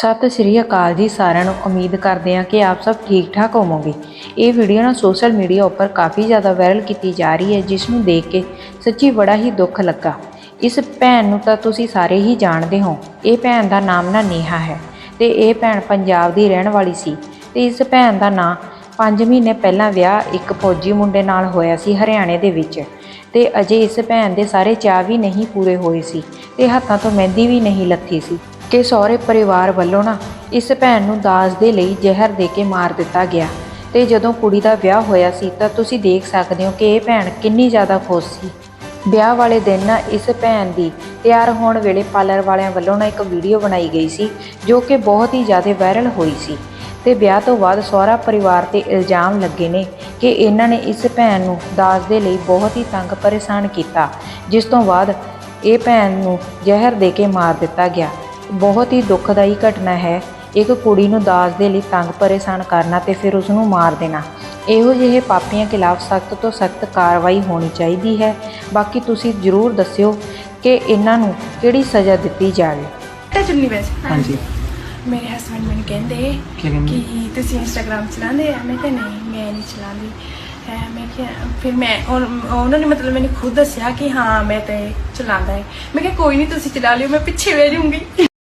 ਸਤਿ ਸ਼੍ਰੀ ਅਕਾਲ ਜੀ ਸਾਰਿਆਂ ਨੂੰ। ਉਮੀਦ ਕਰਦੇ ਹਾਂ ਕਿ ਆਪ ਸਭ ਠੀਕ ਠਾਕ ਹੋਵੋਗੇ। ਇਹ ਵੀਡੀਓ ਨਾ ਸੋਸ਼ਲ ਮੀਡੀਆ ਉੱਪਰ ਕਾਫੀ ਜ਼ਿਆਦਾ ਵਾਇਰਲ ਕੀਤੀ ਜਾ ਰਹੀ ਹੈ, ਜਿਸ ਨੂੰ ਦੇਖ ਕੇ ਸੱਚੀ ਬੜਾ ਹੀ ਦੁੱਖ ਲੱਗਾ। ਇਸ ਭੈਣ ਨੂੰ ਤਾਂ ਤੁਸੀਂ ਸਾਰੇ ਹੀ ਜਾਣਦੇ ਹੋ। ਇਹ ਭੈਣ ਦਾ ਨਾਮ ਨਾ ਨੇਹਾ ਹੈ ਤੇ ਇਹ ਭੈਣ ਪੰਜਾਬ ਦੀ ਰਹਿਣ ਵਾਲੀ ਸੀ ਤੇ ਇਸ ਭੈਣ ਦਾ ਨਾਂ 5 ਮਹੀਨੇ ਪਹਿਲਾਂ ਵਿਆਹ ਇੱਕ ਫੌਜੀ ਮੁੰਡੇ ਨਾਲ ਹੋਇਆ ਸੀ ਹਰਿਆਣੇ ਦੇ ਵਿੱਚ ਤੇ ਅਜੇ ਇਸ ਭੈਣ ਦੇ ਸਾਰੇ ਚਾਅ ਵੀ ਨਹੀਂ ਪੂਰੇ ਹੋਏ ਸੀ ਤੇ ਹੱਥਾਂ ਤੋਂ ਮਹਿੰਦੀ ਵੀ ਨਹੀਂ ਲੱਥੀ ਸੀ। ਕਿ ਸਹੁਰੇ ਪਰਿਵਾਰ ਵੱਲੋਂ ਨਾ ਇਸ ਭੈਣ ਨੂੰ ਦਾਜ ਦੇ ਲਈ ਜ਼ਹਿਰ ਦੇ ਕੇ ਮਾਰ ਦਿੱਤਾ ਗਿਆ। ਤੇ ਜਦੋਂ ਕੁੜੀ ਦਾ ਵਿਆਹ ਹੋਇਆ ਸੀ ਤਾਂ ਤੁਸੀਂ ਦੇਖ ਸਕਦੇ ਹੋ ਕਿ ਇਹ ਭੈਣ ਕਿੰਨੀ ਜ਼ਿਆਦਾ ਖੁਸ਼ ਸੀ। ਵਿਆਹ ਵਾਲੇ ਦਿਨ ਨਾ ਇਸ ਭੈਣ ਦੀ ਤਿਆਰ ਹੋਣ ਵੇਲੇ ਪਾਰਲਰ ਵਾਲਿਆਂ ਵੱਲੋਂ ਨਾ ਇੱਕ ਵੀਡੀਓ ਬਣਾਈ ਗਈ ਸੀ, ਜੋ ਕਿ ਬਹੁਤ ਹੀ ਜ਼ਿਆਦਾ ਵਾਇਰਲ ਹੋਈ ਸੀ। ਤੇ ਵਿਆਹ ਤੋਂ ਬਾਅਦ ਸਹੁਰਾ ਪਰਿਵਾਰ ਤੇ ਇਲਜ਼ਾਮ ਲੱਗੇ ਨੇ ਕਿ ਇਹਨਾਂ ਨੇ ਇਸ ਭੈਣ ਨੂੰ ਦਾਜ ਦੇ ਲਈ ਬਹੁਤ ਹੀ ਤੰਗ ਪਰੇਸ਼ਾਨ ਕੀਤਾ, ਜਿਸ ਤੋਂ ਬਾਅਦ ਇਹ ਭੈਣ ਨੂੰ ਜ਼ਹਿਰ ਦੇ ਕੇ ਮਾਰ ਦਿੱਤਾ ਗਿਆ। ਬਹੁਤ ਹੀ ਦੁਖਦਾਈ ਘਟਨਾ ਹੈ। ਇੱਕ ਕੁੜੀ ਨੂੰ ਦਾਜ ਦੇ ਲਈ ਤੰਗ ਪਰੇਸ਼ਾਨ ਕਰਨਾ ਤੇ ਫਿਰ ਉਸ ਨੂੰ ਮਾਰ ਦੇਣਾ। ਇਹੋ ਜਿਹੇ ਪਾਪੀਆਂ ਖਿਲਾਫ ਸਖਤ ਤੋਂ ਸਖਤ ਕਾਰਵਾਈ ਹੋਣੀ ਚਾਹੀਦੀ ਹੈ। ਬਾਕੀ ਤੁਸੀਂ ਜ਼ਰੂਰ ਦੱਸਿਓ ਕਿ ਇਹਨਾਂ ਨੂੰ ਕਿਹੜੀ ਸਜ਼ਾ ਦਿੱਤੀ ਜਾਵੇ। ਤੇ ਚੁੰਨੀ ਵੈਸੇ ਹਾਂਜੀ। ਮੇਰੇ ਹਸਬੰਡ ਮੈਨੂੰ ਕਹਿੰਦੇ ਕੀ ਕਹਿੰਦੇ? ਕਿ ਤੁਸੀਂ ਇੰਸਟਾਗ੍ਰam ਚਲਾਉਂਦੇ ਆ? ਮੈਂ ਕਿਹਾ ਨਹੀਂ ਮੈਂ ਨਹੀਂ ਚਲਾਉਂਦੀ। ਹੈ ਮੈਂ ਕਿਹਾ ਫਿਰ ਮੈਂ ਉਹ- ਉਹਨਾਂ ਨੇ ਮਤਲਬ ਮੈਨੂੰ ਖੁਦ ਦੱਸਿਆ ਕਿ ਹਾਂ ਮੈਂ ਤੇ ਚਲਾਉਂਦਾ ਹੈ। ਮੈਂ ਕਿਹਾ ਕੋਈ ਨਹੀਂ ਤੁਸੀਂ ਚਲਾ ਲਿਓ ਮੈਂ ਪਿੱਛੇ ਬਹਿ ਜਾਊਂਗੀ।